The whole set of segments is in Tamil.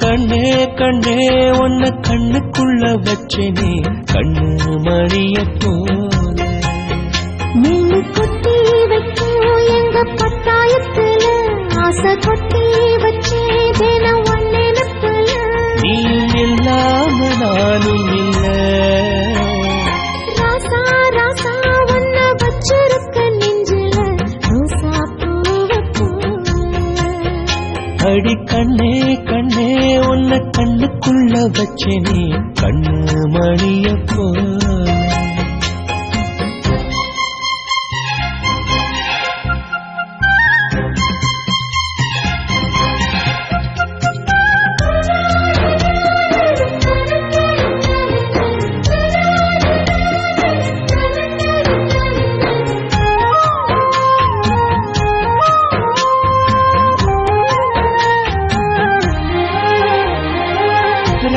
கண்ணே கண்ணே உன்னை கண்ணுக்குள்ள வச்சேனே. கண்ணு மணிய போல நெல்லு கொட்டி வைக்கும் எங்க பட்டாயத்துல ஆசை கொட்டி வச்சே தினம் ஒன்னெனப்புல நீ இல்லாம நானும் இல்ல. ராசா ராசா உன்ன வச்சிருக்க நெஞ்சில ரோசா பூவ போல அடி கண்ணே கண்ணே உன்னை கண்ணுக்குள்ள வச்சேனே. கண்ணு மணியப்போ.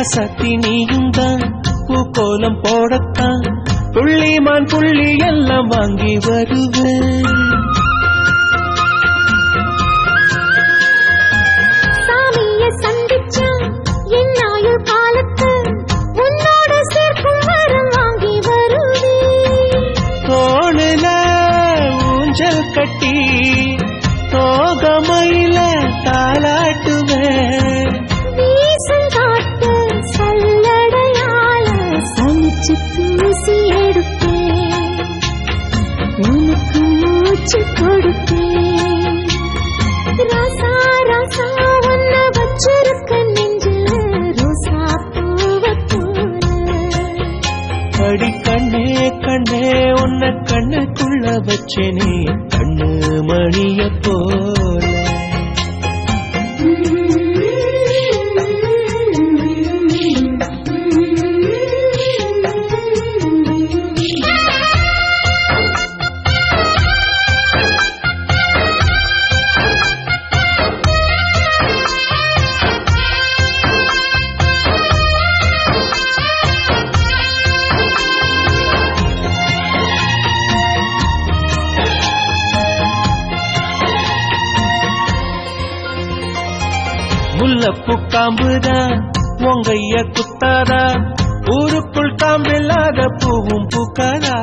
ராசாத்தி நீயும் தான் பூக்கோலம் போடத்தான். புள்ளிமான் புள்ளி எல்லாம் வாங்கி வருவேன். சாமிய சந்திச்சா என் மூச்சு கொடுப்பேன் ராசா ராசா உன்ன வச்சிருக்க நெஞ்சில ரோசா அடி கண்ணே கண்ணே உன்னை கண்ணுக்குள்ள வச்சேனே கண்ணு மணிய போல. காம்புதான் உங்கைய குத்தாதா? ஊருக்குள் காம்பில்லாத பூவும் பூக்காதா?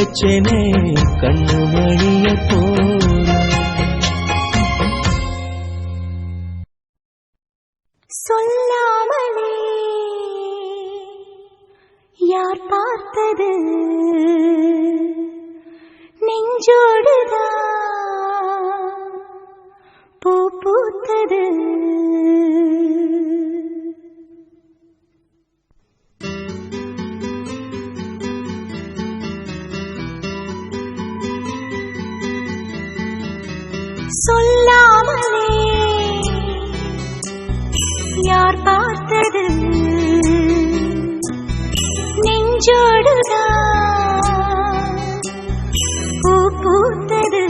வச்சேனே கண்ணு மணிய போல சொல்லாமலே யார் பார்த்தது? நெஞ்சோடுதான் சொல்லாமலே. யார் பார்த்தது? நெஞ்சோடுதான். பூ பூத்தது.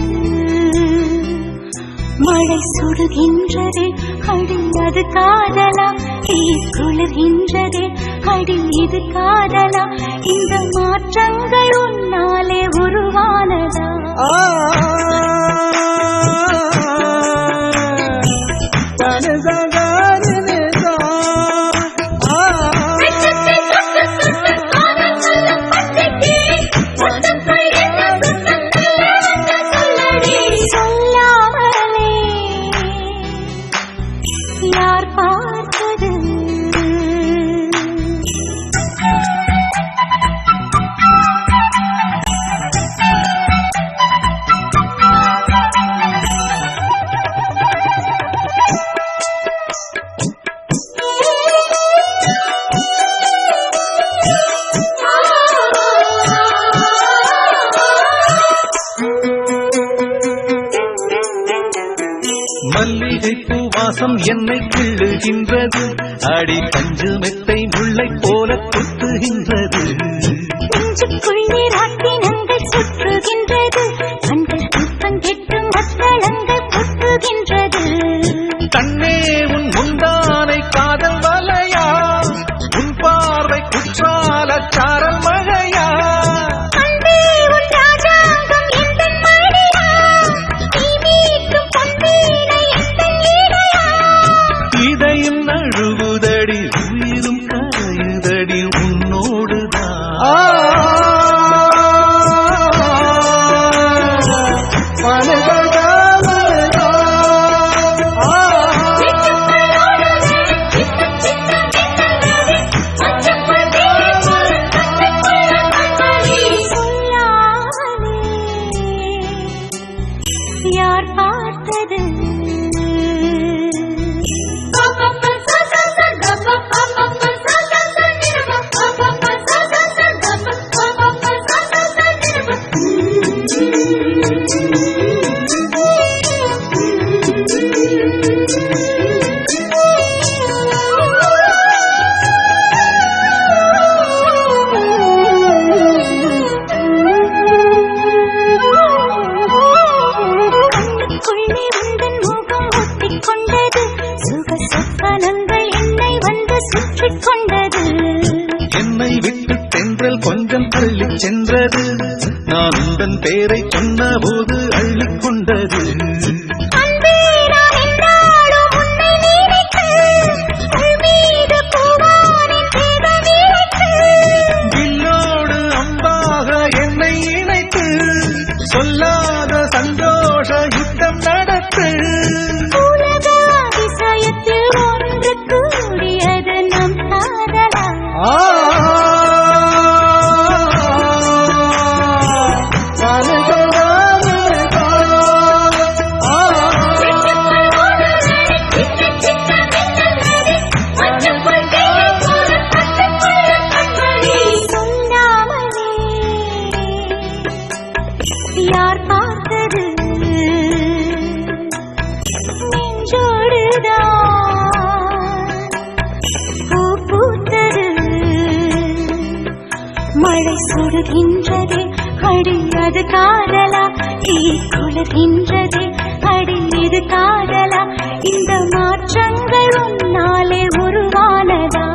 மழை சுடுகின்றது அடி அது காதலா. தீ குளிர்கின்றது அடி இது காதலா. இந்த மாற்றங்கள் உன்னாலே உருவானதா? மல்லிகை பூவாசம் என்னை கிள்ளுகின்றது. அடி பஞ்சு மெத்தை முல்லை போல குத்துகின்றது கொண்டது என்னை விட்டு தென்றல் கொஞ்சம் சென்றது. நான் உந்தன் பேரை சொன்ன போது அள்ளிக்கொண்டது யார் பார்த்தது? மழை சுடுகின்றதே அடி அது காதலா? தீ குளிர்கின்றதே அடி இது காதலா? இந்த மாற்றங்கள் உன்னாலே உருவானதா?